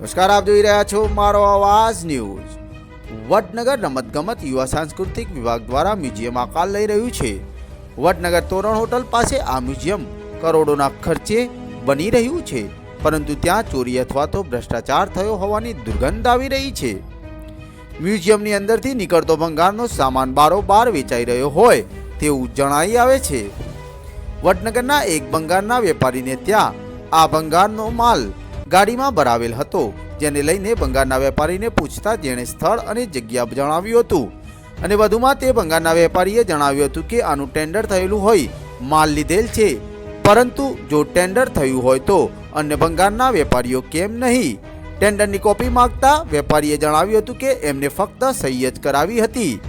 નમસ્કાર, આપ જોઈ રહ્યા છો મારો અવાજ ન્યૂઝ. વડનગર રમતગમત યુવા સાંસ્કૃતિક વિભાગ દ્વારા મ્યુઝિયમ આકાર લઈ રહ્યું છે. વડનગર તોરણ હોટલ પાસે આ મ્યુઝિયમ કરોડોના ખર્ચે બની રહ્યું છે, પરંતુ ત્યાં ચોરી અથવા તો ભ્રષ્ટાચાર થયો હોવાની દુર્ગંધ આવી રહી છે. મ્યુઝિયમની અંદરથી નીકળતો ભંગારનો સામાન બારોબાર વેચાઈ રહ્યો હોય તેવું જણાઈ આવે છે. વડનગરના એક ભંગારના વેપારીને ત્યાં આ ભંગારનો માલ ગાડીમાં ભરાવેલ હતો, જેને લઈને ભંગારના વેપારીને પૂછતા જેણે સ્થળ અને જગ્યા જણાવ્યું હતું. અને વધુમાં તે ભંગારના વેપારીએ જણાવ્યું હતું કે આનું ટેન્ડર થયેલું હોય, માલ લીધેલ છે. પરંતુ જો ટેન્ડર થયું હોય તો અન્ય ભંગારના વેપારીઓ કેમ નહીં? ટેન્ડરની કોપી માંગતા વેપારીએ જણાવ્યું હતું કે એમને ફક્ત સહી જ કરાવી હતી.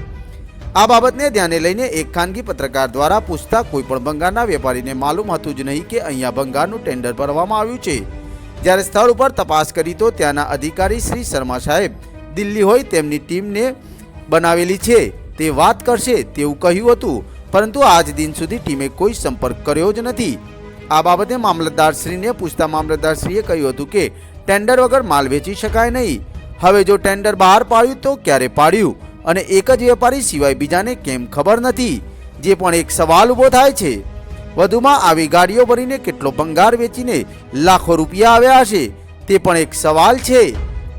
આ બાબતને ધ્યાને લઈને એક ખાનગી પત્રકાર દ્વારા પૂછતા કોઈ પણ ભંગારના વેપારીને માલુમ હતું જ નહીં કે અહીંયા ભંગારનું ટેન્ડર ભરવામાં આવ્યું છે. જ્યારે સ્થળ ઉપર તપાસ કરી તો ત્યાંના અધિકારી શ્રી શર્મા સાહેબ દિલ્હી હોય તેમની ટીમને બનાવેલી છે. તે વાત કરશે તેવું કહ્યું હતું, પરંતુ આજ દિન સુધી ટીમે કોઈ સંપર્ક કર્યો જ નથી. આ બાબતે મામલતદારશ્રીને પૂછતા મામલતદારશ્રીએ કહ્યું હતું કે, ટેન્ડર વગર માલ વેચી શકાય નહીં. હવે જો ટેન્ડર બહાર પાડ્યું તો ક્યારે પાડ્યું? અને એક જ વેપારી સિવાય બીજાને કેમ ખબર નથી? જે પણ એક સવાલ ઊભો થાય છે વધુમાં આવી ગાડીઓ ભરીને કેટલો ભંગાર વેચીને લાખો રૂપિયા આવ્યા હશે, તે પણ એક સવાલ છે.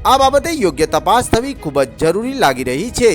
આ બાબતે યોગ્ય તપાસ થવી ખૂબ જ જરૂરી લાગી રહી છે.